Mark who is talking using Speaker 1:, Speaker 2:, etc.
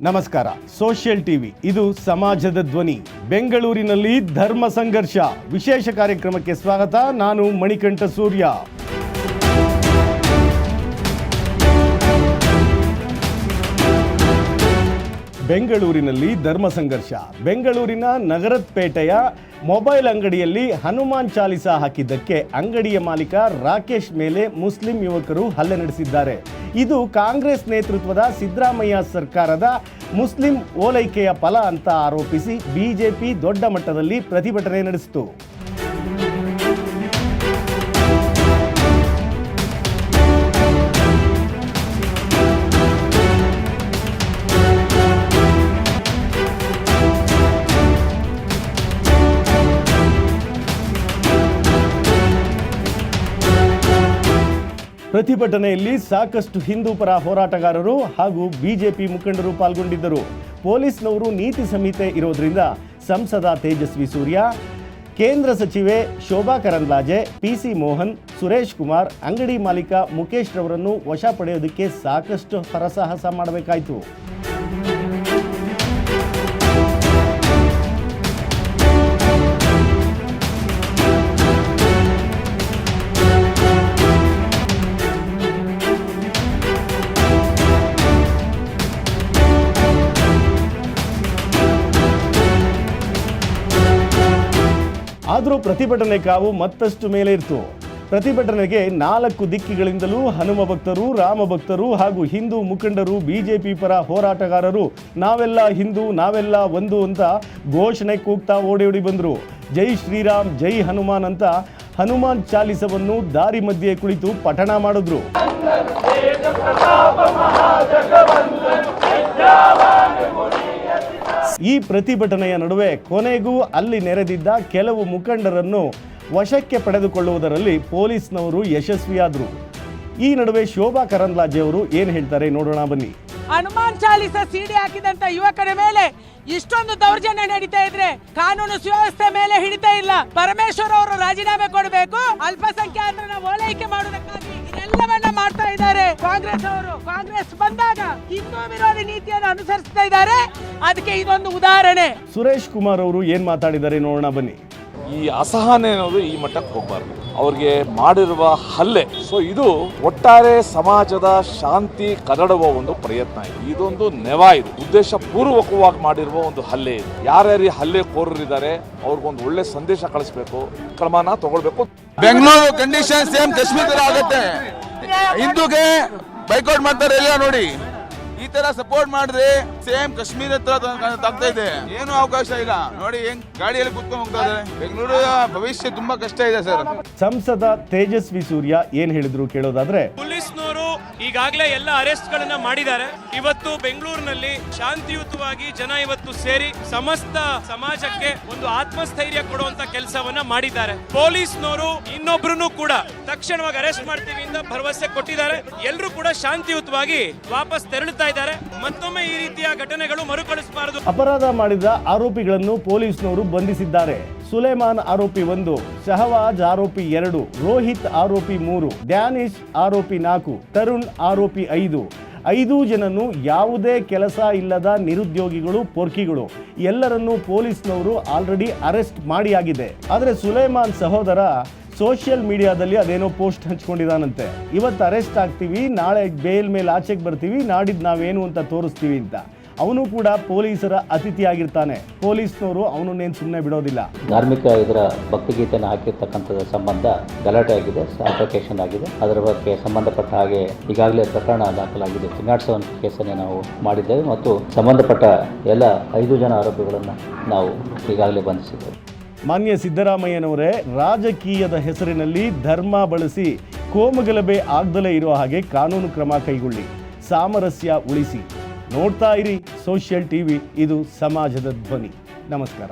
Speaker 1: ನಮಸ್ಕಾರ. Social TV, ಇದು ಸಮಾಜದ ಧ್ವನಿ. ಬೆಂಗಳೂರಿನಲ್ಲಿ ಧರ್ಮ ಸಂಘರ್ಷ. ವಿಶೇಷ ಕಾರ್ಯಕ್ರಮಕ್ಕೆ ಸ್ವಾಗತ. ನಾನು ಮಣಿಕಂಠ ಸೂರ್ಯ. ಬೆಂಗಳೂರಿನಲ್ಲಿ ಧರ್ಮ ಸಂಘರ್ಷ. ಬೆಂಗಳೂರಿನ ನಗರಪೇಟೆಯ ಮೊಬೈಲ್ ಅಂಗಡಿಯಲ್ಲಿ ಹನುಮಾನ್ ಚಾಲಿಸ ಹಾಕಿದ್ದಕ್ಕೆ ಅಂಗಡಿಯ ಮಾಲೀಕ ರಾಕೇಶ್ ಮೇಲೆ ಮುಸ್ಲಿಂ ಯುವಕರು ಹಲ್ಲೆ ನಡೆಸಿದ್ದಾರೆ. ಇದು ಕಾಂಗ್ರೆಸ್ ನೇತೃತ್ವದ ಸಿದ್ದರಾಮಯ್ಯ ಸರ್ಕಾರದ ಮುಸ್ಲಿಂ ಓಲೈಕೆಯ ಫಲ ಅಂತ ಆರೋಪಿಸಿ ಬಿಜೆಪಿ ದೊಡ್ಡ ಮಟ್ಟದಲ್ಲಿ ಪ್ರತಿಭಟನೆ ನಡೆಸಿತು. ಪ್ರತಿಭಟನೆಯಲ್ಲಿ ಸಾಕಷ್ಟು ಹಿಂದೂ ಪರ ಹೋರಾಟಗಾರರು ಹಾಗೂ ಬಿಜೆಪಿ ಮುಖಂಡರು ಪಾಲ್ಗೊಂಡಿದ್ದರು. ಪೊಲೀಸ್ನವರು ನೀತಿ ಸಂಹಿತೆ ಇರೋದ್ರಿಂದ ಸಂಸದ ತೇಜಸ್ವಿ ಸೂರ್ಯ, ಕೇಂದ್ರ ಸಚಿವೆ ಶೋಭಾ ಕರಂದ್ಲಾಜೆ, ಪಿಸಿ ಮೋಹನ್, ಸುರೇಶ್ ಕುಮಾರ್, ಅಂಗಡಿ ಮಾಲೀಕ ಮುಖೇಶ್ ರವರನ್ನು ವಶ ಪಡೆಯೋದಕ್ಕೆ ಸಾಕಷ್ಟು ಹರಸಾಹಸ ಮಾಡಬೇಕಾಯಿತು. ಆದರೂ ಪ್ರತಿಭಟನೆ ಕಾವು ಮತ್ತಷ್ಟು ಮೇಲೆ ಇತ್ತು ಪ್ರತಿಭಟನೆಗೆ ನಾಲ್ಕು ದಿಕ್ಕಿಗಳಿಂದಲೂ ಹನುಮ ಭಕ್ತರು, ರಾಮ ಭಕ್ತರು ಹಾಗೂ ಹಿಂದೂ ಮುಖಂಡರು, ಬಿಜೆಪಿ ಪರ ಹೋರಾಟಗಾರರು, ನಾವೆಲ್ಲ ಹಿಂದೂ, ನಾವೆಲ್ಲ ಒಂದು ಅಂತ ಘೋಷಣೆ ಕೂಗ್ತಾ ಓಡಿ ಬಂದರು. ಜೈ ಶ್ರೀರಾಮ್, ಜೈ ಹನುಮಾನ್ ಅಂತ ಹನುಮಾನ್ ಚಾಲಿಸವನ್ನು ದಾರಿ ಮಧ್ಯೆ ಕುಳಿತು ಪಠಣ ಮಾಡಿದ್ರು. ಈ ಪ್ರತಿಭಟನೆಯ ನಡುವೆ ಕೊನೆಗೂ ಅಲ್ಲಿ ನೆರೆದಿದ್ದ ಕೆಲವು ಮುಖಂಡರನ್ನು ವಶಕ್ಕೆ ಪಡೆದುಕೊಳ್ಳುವುದರಲ್ಲಿ ಪೊಲೀಸ್ನವರು ಯಶಸ್ವಿಯಾದರು. ಈ ನಡುವೆ ಶೋಭಾ ಕರಂದ್ಲಾಜೆ ಅವರು ಏನು ಹೇಳ್ತಾರೆ ನೋಡೋಣ ಬನ್ನಿ.
Speaker 2: ಹನುಮಾನ್ ಚಾಲಿಸ ಸಿಡಿ ಹಾಕಿದಂತ ಯುವಕರ ಮೇಲೆ ಇಷ್ಟೊಂದು ದೌರ್ಜನ್ಯ ನಡೀತಾ ಇದ್ರೆ ಕಾನೂನು ಸುವ್ಯವಸ್ಥೆ ಮೇಲೆ ಹಿಡಿತಾ ಇಲ್ಲ. ಪರಮೇಶ್ವರ್ ಅವರು ರಾಜೀನಾಮೆ ಕೊಡಬೇಕು. ಅಲ್ಪಸಂಖ್ಯಾತರನ್ನ ಓಲೈಕೆ ಮಾಡುವುದಕ್ಕಾಗಿ ಇದೆಲ್ಲವನ್ನ ಮಾಡ್ತಾ ಇದ್ದಾರೆ. ಕಾಂಗ್ರೆಸ್ ಅವರು. ಕಾಂಗ್ರೆಸ್ ಬಂದಾಗ ಹಿಂದೂ ವಿರೋಧಿ ನೀತಿಯನ್ನು ಅನುಸರಿಸ್ತಾ ಇದ್ದಾರೆ. ಅದಕ್ಕೆ ಇದೊಂದು ಉದಾಹರಣೆ.
Speaker 1: ಸುರೇಶ್ ಕುಮಾರ್ ಅವರು ಏನು ಮಾತಾಡಿದ್ದಾರೆ ನೋಡೋಣ ಬನ್ನಿ.
Speaker 3: ಈ ಅಸಹನೆ ಅನ್ನೋದು ಈ ಮಟ್ಟಕ್ಕೆ ಹೋಗಬಾರ್ದು. ಅವ್ರಿಗೆ ಮಾಡಿರುವ ಹಲ್ಲೆ. ಸೊ ಇದು ಒಟ್ಟಾರೆ ಸಮಾಜದ ಶಾಂತಿ ಕದಡುವ ಒಂದು ಪ್ರಯತ್ನ. ಇದೆ ಇದೊಂದು ನೆವ ಇದು. ಉದ್ದೇಶ ಪೂರ್ವಕವಾಗಿ ಮಾಡಿರುವ ಒಂದು ಹಲ್ಲೆ ಇದು. ಯಾರ್ಯಾರು ಈ ಹಲ್ಲೆ ಕೋರರಿದ್ದಾರೆ ಅವ್ರಿಗೊಂದು ಒಳ್ಳೆ ಸಂದೇಶ ಕಳಿಸ್ಬೇಕು. ಕ್ರಮನ ತಗೊಳ್ಬೇಕು.
Speaker 4: ಬೆಂಗಳೂರು ಕಂಡೀಷನ್ ಸೇಮ್ ಕಾಶ್ಮೀರ ತರ ಆಗುತ್ತೆ. ಹಿಂದೂಗೆ ಬೈಕೌಟ್ ಮಾಡ್ತಾರೆ ಎಲ್ಲ ನೋಡಿ. ಈ ತರ ಸಪೋರ್ಟ್ ಮಾಡಿದ್ರೆ ಸೇಮ್ ಕಾಶ್ಮೀರ ಹತ್ರ ತಾಗ್ತಾ ಇದೆ. ಏನು ಅವಕಾಶ ಇಲ್ಲ. ನೋಡಿ ಹೆಂಗ್ ಗಾಡಿಯಲ್ಲಿ ಕುತ್ಕೊಂಡು ಹೋಗ್ತಾ ಇದ್ದಾರೆ. ಬೆಂಗಳೂರು ಭವಿಷ್ಯ ತುಂಬಾ ಕಷ್ಟ ಇದೆ ಸರ್.
Speaker 1: ಸಂಸದ ತೇಜಸ್ವಿ ಸೂರ್ಯ ಏನ್ ಹೇಳಿದ್ರು ಕೇಳೋದಾದ್ರೆ
Speaker 5: ಪೊಲೀಸ್ನವರು ಈಗಾಗಲೇ ಎಲ್ಲ ಅರೆಸ್ಟ್ ಗಳನ್ನ ಮಾಡಿದ್ದಾರೆ. ಇವತ್ತು ಬೆಂಗಳೂರಿನಲ್ಲಿ ಶಾಂತಿಯುತವಾಗಿ ಜನ ಇವತ್ತು ಸೇರಿ ಸಮಸ್ತ ಸಮಾಜಕ್ಕೆ ಒಂದು ಆತ್ಮಸ್ಥೈರ್ಯ ಕೊಡುವಂತ ಕೆಲಸವನ್ನ ಮಾಡಿದ್ದಾರೆ. ಪೊಲೀಸ್ನವರು ಇನ್ನೊಬ್ರು ಕೂಡ ತಕ್ಷಣವಾಗಿ ಅರೆಸ್ಟ್ ಮಾಡ್ತೀವಿ ಅಂತ ಭರವಸೆ ಕೊಟ್ಟಿದ್ದಾರೆ. ಎಲ್ಲರೂ ಕೂಡ ಶಾಂತಿಯುತವಾಗಿ ವಾಪಸ್ ತೆರಳುತ್ತಾ ಇದ್ದಾರೆ. ಮತ್ತೊಮ್ಮೆ ಈ ರೀತಿಯ ಘಟನೆಗಳು ಮರುಕಳಿಸಬಾರದು.
Speaker 1: ಅಪರಾಧ ಮಾಡಿದ ಆರೋಪಿಗಳನ್ನು ಪೊಲೀಸ್ನವರು ಬಂಧಿಸಿದ್ದಾರೆ. ಸುಲೇಮಾನ್ ಆರೋಪಿ ಒಂದು, ಶಹವಾಜ್ ಆರೋಪಿ ಎರಡು, ರೋಹಿತ್ ಆರೋಪಿ ಮೂರು ಡ್ಯಾನಿಶ್ ಆರೋಪಿ ನಾಲ್ಕು, ತರುಣ್ ಆರೋಪಿ ಐದು. ಐದು ಜನನು ಯಾವುದೇ ಕೆಲಸ ಇಲ್ಲದ ನಿರುದ್ಯೋಗಿಗಳು, ಪೊರ್ಕಿಗಳು, ಎಲ್ಲರನ್ನೂ ಪೊಲೀಸ್ನವರು ಆಲ್ರೆಡಿ ಅರೆಸ್ಟ್ ಮಾಡಿಯಾಗಿದೆ. ಆದರೆ ಸುಲೇಮಾನ್ ಸಹೋದರ ಸೋಷಿಯಲ್ ಮೀಡಿಯಾದಲ್ಲಿ ಅದೇನೋ ಪೋಸ್ಟ್ ಹಂಚ್ಕೊಂಡಿದ್ದಾನಂತೆ ಇವತ್ತು ಅರೆಸ್ಟ್ ಆಗ್ತೀವಿ, ನಾಳೆ ಬೇಲ್ ಮೇಲೆ ಆಚೆಗೆ ಬರ್ತೀವಿ ನಾಡಿದ್ದು ನಾವೇನು ಅಂತ ತೋರಿಸ್ತೀವಿ ಅಂತ. ಅವನು ಕೂಡ ಪೊಲೀಸರ ಅತಿಥಿಯಾಗಿರ್ತಾನೆ. ಪೊಲೀಸ್ನವರು ಅವನನ್ನೇನು ಸುಮ್ಮನೆ ಬಿಡೋದಿಲ್ಲ.
Speaker 6: ಧಾರ್ಮಿಕ ಇದರ ಭಕ್ತಿಗೀತೆಯನ್ನು ಹಾಕಿರ್ತಕ್ಕಂಥದ್ದು ಸಂಬಂಧ ಗಲಾಟೆ ಆಗಿದೆ ಅಪ್ಲಿಕೇಶನ್ ಆಗಿದೆ. ಅದರ ಬಗ್ಗೆ ಸಂಬಂಧಪಟ್ಟ ಹಾಗೆ ಈಗಾಗಲೇ ಪ್ರಕರಣ ದಾಖಲಾಗಿದೆ. ಚಿಂಗಾಡ್ಸೋನ್ ಕೇಸನ್ನು ನಾವು ಮಾಡಿದ್ದೇವೆ ಮತ್ತು ಸಂಬಂಧಪಟ್ಟ ಎಲ್ಲ ಐದು ಜನ ಆರೋಪಿಗಳನ್ನು ನಾವು ಈಗಾಗಲೇ ಬಂಧಿಸಿದ್ದೇವೆ.
Speaker 1: ಮಾನ್ಯ ಸಿದ್ದರಾಮಯ್ಯನವರೇ ರಾಜಕೀಯದ ಹೆಸರಿನಲ್ಲಿ ಧರ್ಮ ಬಳಸಿ ಕೋಮಗಲಭೆ ಆಗ್ದಲೇ ಇರೋ ಹಾಗೆ ಕಾನೂನು ಕ್ರಮ ಕೈಗೊಳ್ಳಿ. ಸಾಮರಸ್ಯ ಉಳಿಸಿ. ನೋಡ್ತಾ ಇರಿ ಸೋಷಿಯಲ್ ಟಿವಿ ಇದು ಸಮಾಜದ ಧ್ವನಿ. ನಮಸ್ಕಾರ.